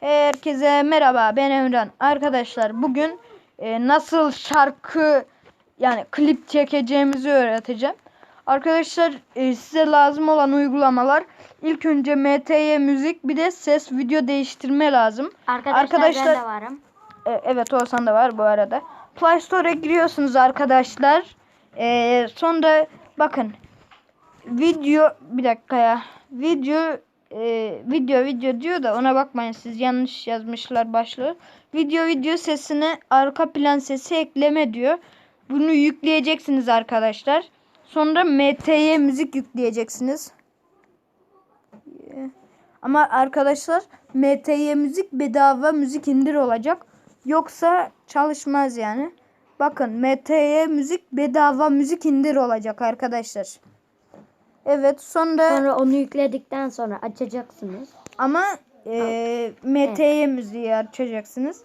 Herkese merhaba ben Emran. Arkadaşlar bugün e, nasıl şarkı yani klip çekeceğimizi öğreteceğim. Arkadaşlar e, size lazım olan uygulamalar ilk önce MTY müzik bir de ses video değiştirme lazım. Arkadaşlar, Arkadaşlar- ben de varım. E, evet Oğuzhan da var bu arada. Play Store'a giriyorsunuz arkadaşlar. E, sonra bakın video bir dakika ya. Video e, video video diyor da ona bakmayın siz yanlış yazmışlar başlığı. Video video sesine arka plan sesi ekleme diyor. Bunu yükleyeceksiniz arkadaşlar. Sonra MTY müzik yükleyeceksiniz. Ama arkadaşlar MTY müzik bedava müzik indir olacak. Yoksa çalışmaz yani. Bakın MTY müzik bedava müzik indir olacak arkadaşlar. Evet sonra Sonra onu yükledikten sonra açacaksınız. ama e, MTY müziği açacaksınız.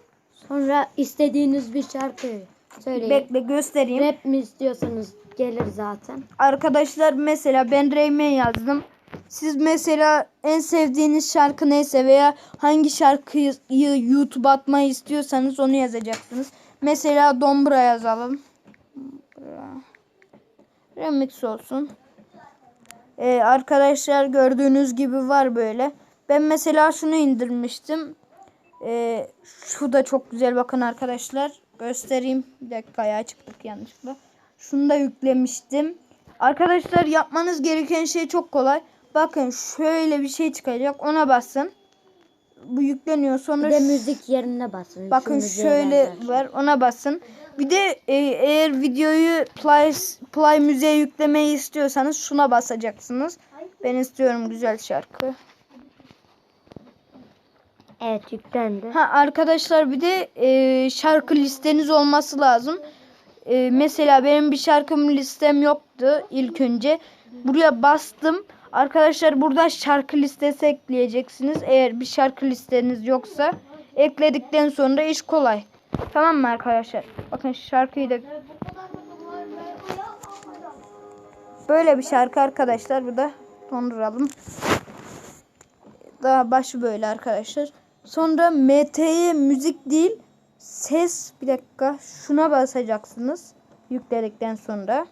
Sonra istediğiniz bir şarkı söyleyin. Bekle göstereyim. Rap mi istiyorsanız gelir zaten. Arkadaşlar mesela ben Reymen yazdım. Siz mesela en sevdiğiniz şarkı neyse veya hangi şarkıyı YouTube atmayı istiyorsanız onu yazacaksınız. Mesela Dombra yazalım. Remix olsun. Ee, arkadaşlar gördüğünüz gibi var böyle. Ben mesela şunu indirmiştim. Ee, şu da çok güzel bakın arkadaşlar. Göstereyim. Bir dakika ayağa çıktık yanlışlıkla. Şunu da yüklemiştim. Arkadaşlar yapmanız gereken şey çok kolay. Bakın şöyle bir şey çıkacak. Ona basın. Bu yükleniyor. Sonra Bir de müzik yerine basın. Bakın Şu şöyle benzer. var. Ona basın. Bir de e, eğer videoyu Play, Play müziğe yüklemeyi istiyorsanız şuna basacaksınız. Ben istiyorum güzel şarkı. Evet yüklendi. Ha arkadaşlar bir de e, şarkı listeniz olması lazım. E, mesela benim bir şarkım listem yoktu ilk önce. Buraya bastım. Arkadaşlar buradan şarkı listesi ekleyeceksiniz. Eğer bir şarkı listeniz yoksa ekledikten sonra iş kolay. Tamam mı arkadaşlar? Bakın şarkıyı da Böyle bir şarkı arkadaşlar. Bu da donduralım. Daha başı böyle arkadaşlar. Sonra MT'ye müzik değil ses bir dakika şuna basacaksınız yükledikten sonra.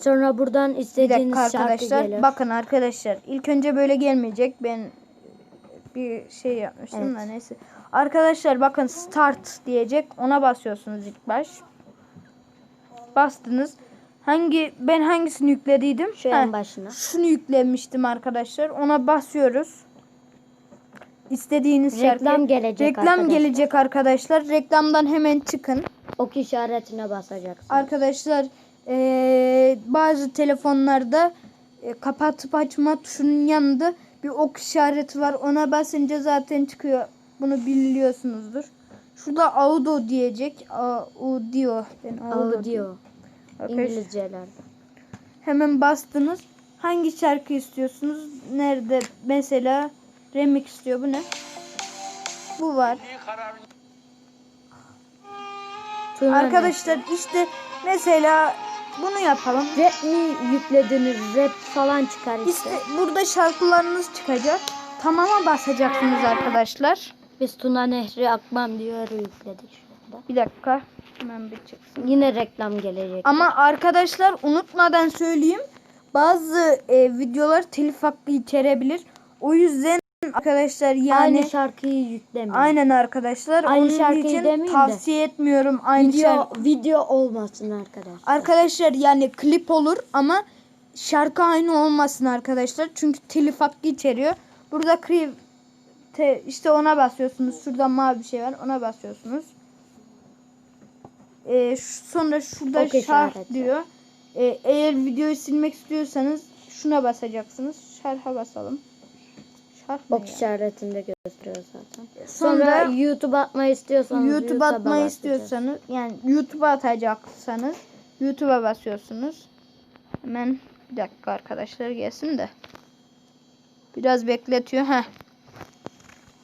Sonra buradan Bir istediğiniz dakika şarkı arkadaşlar. gelir. Bakın arkadaşlar ilk önce böyle gelmeyecek. Ben bir şey yapmıştım da Evet. neyse. Arkadaşlar bakın start diyecek. Ona basıyorsunuz ilk baş. Bastınız. Hangi ben hangisini yüklediydim? Şu en başına. Şunu yüklemiştim arkadaşlar. Ona basıyoruz. İstediğiniz Reklam şarkı. gelecek Reklam arkadaşlar. gelecek arkadaşlar. Reklamdan hemen çıkın. Ok işaretine basacaksınız. Arkadaşlar eee, bazı telefonlarda e, kapatıp açma tuşunun yanında bir ok işareti var. Ona basınca zaten çıkıyor. Bunu biliyorsunuzdur. Şurada audio diyecek. Audio. Ben audio. İngilizcelerde. hemen bastınız. Hangi şarkı istiyorsunuz? Nerede? Mesela remix istiyor. Bu ne? Bu var. Arkadaşlar işte mesela bunu yapalım. Rap mi yüklediniz? Rap falan çıkar işte. İşte burada şarkılarınız çıkacak. Tamama basacaksınız arkadaşlar. Biz Tuna Nehri Akmam diyor yükledik şu anda. Bir dakika. Hemen bir çıksın. Yine reklam gelecek. Ama arkadaşlar unutmadan söyleyeyim. Bazı e, videolar telif hakkı içerebilir. O yüzden arkadaşlar yani Aynı şarkıyı yüklemeyin. aynen arkadaşlar. Aynı onun şarkıyı için demeyeyim de. tavsiye etmiyorum aynı video, şarkı. video olmasın arkadaşlar. Arkadaşlar yani klip olur ama şarkı aynı olmasın arkadaşlar. Çünkü telif hakkı içeriyor. Burada klip te, işte ona basıyorsunuz. Şurada mavi bir şey var. Ona basıyorsunuz. Ee, sonra şurada Ok şarh işareti. diyor. Ee, eğer videoyu silmek istiyorsanız şuna basacaksınız. Şarha basalım. Ne Ok ya? işaretinde gösteriyor zaten. Sonra, Sonra, YouTube atmayı istiyorsanız YouTube atmayı istiyorsanız yani YouTube'a atacaksanız YouTube'a basıyorsunuz. Hemen bir dakika arkadaşlar gelsin de. Biraz bekletiyor. Heh.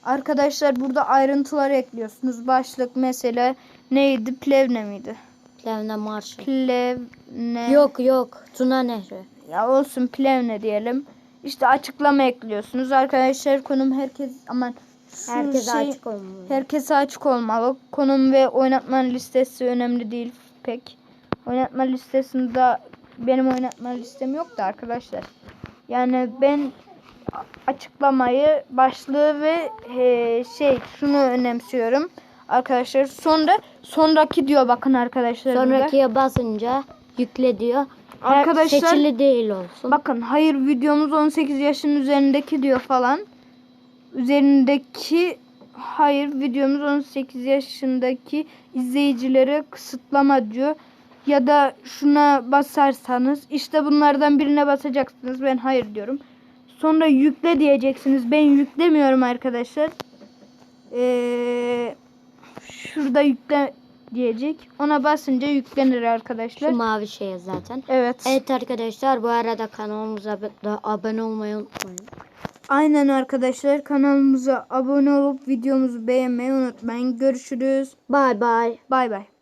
Arkadaşlar burada ayrıntılar ekliyorsunuz. Başlık mesela neydi? Plevne miydi? Plevne Marşı. Plevne. Yok yok Tuna Nehri. Ya olsun Plevne diyelim. İşte açıklama ekliyorsunuz. Arkadaşlar konum herkes aman Herkese şey- açık olmalı. Herkese açık olmalı. Konum ve oynatma listesi önemli değil pek. Oynatma listesinde benim oynatma listem yok da arkadaşlar. Yani ben açıklamayı, başlığı ve e, şey şunu önemsiyorum. Arkadaşlar sonra sonraki diyor bakın arkadaşlar. burada. Sonrakiye basınca yükle diyor. Arkadaşlar- seçili değil olsun. Bakın hayır videomuz 18 yaşın üzerindeki diyor falan. Üzerindeki hayır videomuz 18 yaşındaki izleyicilere kısıtlama diyor. Ya da şuna basarsanız işte bunlardan birine basacaksınız. Ben hayır diyorum. Sonra yükle diyeceksiniz. Ben yüklemiyorum arkadaşlar. Ee, şurada yükle diyecek. Ona basınca yüklenir arkadaşlar. Şu mavi şeye zaten. Evet. Evet arkadaşlar bu arada kanalımıza da abone olmayı unutmayın. Aynen arkadaşlar kanalımıza abone olup videomuzu beğenmeyi unutmayın. Görüşürüz. Bay bay. Bay bay.